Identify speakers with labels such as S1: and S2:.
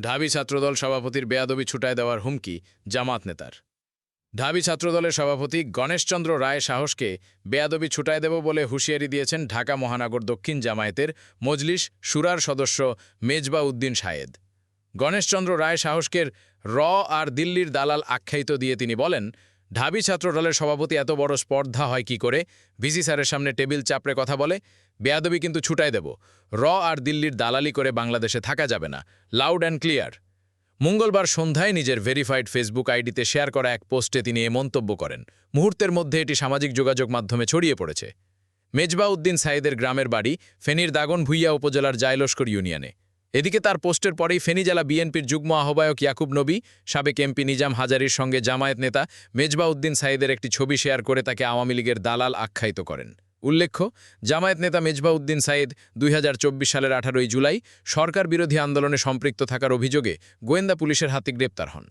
S1: ঢাবি ছাত্রদল সভাপতির বেয়াদবি ছুটায় দেওয়ার হুমকি জামাত নেতার। ঢাবি ছাত্রদলের সভাপতি গণেশচন্দ্র রায় সাহসকে বেয়াদবি ছুটায় দেব বলে হুঁশিয়ারি দিয়েছেন ঢাকা মহানগর দক্ষিণ জামায়াতের মজলিস সুরার সদস্য মেজবা উদ্দিন সায়েদ গণেশচন্দ্র রায় সাহসকের র আর দিল্লির দালাল আখ্যায়িত দিয়ে তিনি বলেন ঢাবি ছাত্রদলের সভাপতি এত বড় স্পর্ধা হয় কি করে? ভিসি স্যারের সামনে টেবিল চাপড়ে কথা বলে, বেয়াদবি কিন্তু ছুটায় দেব। র আর দিল্লির দালালি করে বাংলাদেশে থাকা যাবে না। Loud and clear. মঙ্গলবার সন্ধ্যায় নিজের ভেরিফাইড ফেসবুক আইডিতে শেয়ার করা এক পোস্টে তিনি এ মন্তব্য করেন। মুহূর্তের মধ্যে এটি সামাজিক যোগাযোগ মাধ্যমে ছড়িয়ে পড়েছে। মেজবা উদ্দিন সাইদের গ্রামের বাড়ি ফেনীর দাগন ভুইয়া উপজেলার জায়লস্কর ইউনিয়নে। এদিকে তার পোস্টের পরেই ফেনী জেলা বিএনপির যুগ্ম আহ্বায়ক ইয়াকুব নবী, সাবেক এমপি নিজাম হাজারির সঙ্গে জামায়াত নেতা মেজবা উদ্দিন সাইদের একটি ছবি শেয়ার করে তাকে আওয়ামী লীগের দালাল আখ্যায়িত করেন। উল্লেখ্য, জামায়াত নেতা মেজবা উদ্দিন সাইদ দুই হাজার চব্বিশ সালের আঠারোই জুলাই সরকার বিরোধী আন্দোলনে সম্পৃক্ত থাকার অভিযোগে গোয়েন্দা পুলিশের হাতে গ্রেপ্তার হন।